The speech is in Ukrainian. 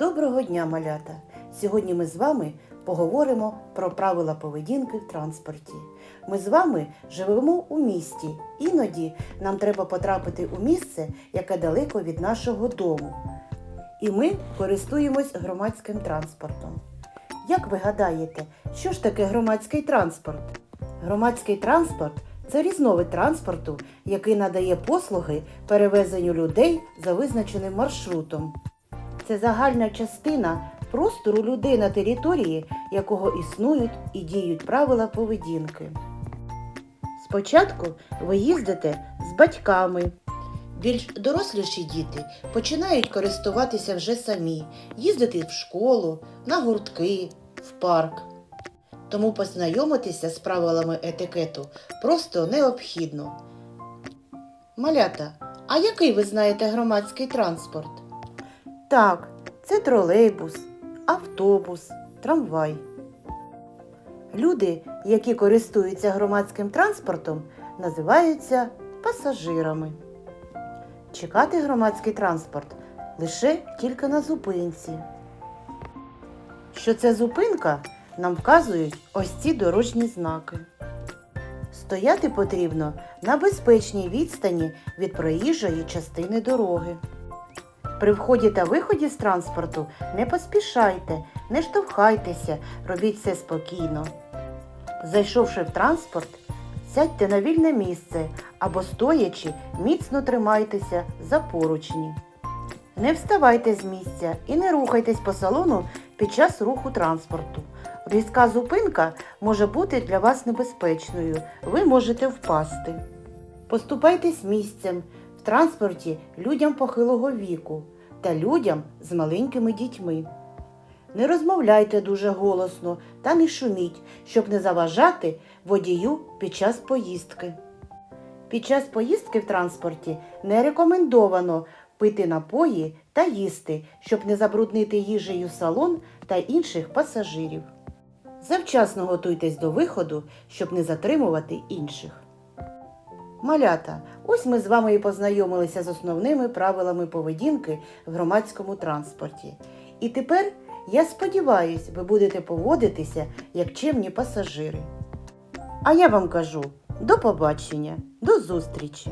Доброго дня, малята! Сьогодні ми з вами поговоримо про правила поведінки в транспорті. Ми з вами живемо у місті. Іноді нам треба потрапити у місце, яке далеко від нашого дому. І ми користуємось громадським транспортом. Як ви гадаєте, що ж таке громадський транспорт? Громадський транспорт це різновид транспорту, який надає послуги перевезенню людей за визначеним маршрутом. Це загальна частина простору людей на території, якого існують і діють правила поведінки. Спочатку ви їздите з батьками. Більш доросліші діти починають користуватися вже самі, їздити в школу, на гуртки, в парк. Тому познайомитися з правилами етикету просто необхідно. Малята, а який ви знаєте громадський транспорт? Так, це тролейбус, автобус, трамвай. Люди, які користуються громадським транспортом, називаються пасажирами. Чекати громадський транспорт лише тільки на зупинці. Що це зупинка, нам вказують ось ці дорожні знаки. Стояти потрібно на безпечній відстані від проїжджої частини дороги. При вході та виході з транспорту не поспішайте, не штовхайтеся, робіть все спокійно. Зайшовши в транспорт, сядьте на вільне місце або стоячи, міцно тримайтеся за поручні. Не вставайте з місця і не рухайтесь по салону під час руху транспорту. Різка зупинка може бути для вас небезпечною, ви можете впасти. Поступайтесь місцем в транспорті людям похилого віку та людям з маленькими дітьми. Не розмовляйте дуже голосно та не шуміть, щоб не заважати водію під час поїздки. Під час поїздки в транспорті не рекомендовано пити напої та їсти, щоб не забруднити їжею салон та інших пасажирів. Завчасно готуйтесь до виходу, щоб не затримувати інших. Малята, ось ми з вами і познайомилися з основними правилами поведінки в громадському транспорті. І тепер, я сподіваюся, ви будете поводитися як чимні пасажири. А я вам кажу до побачення, до зустрічі!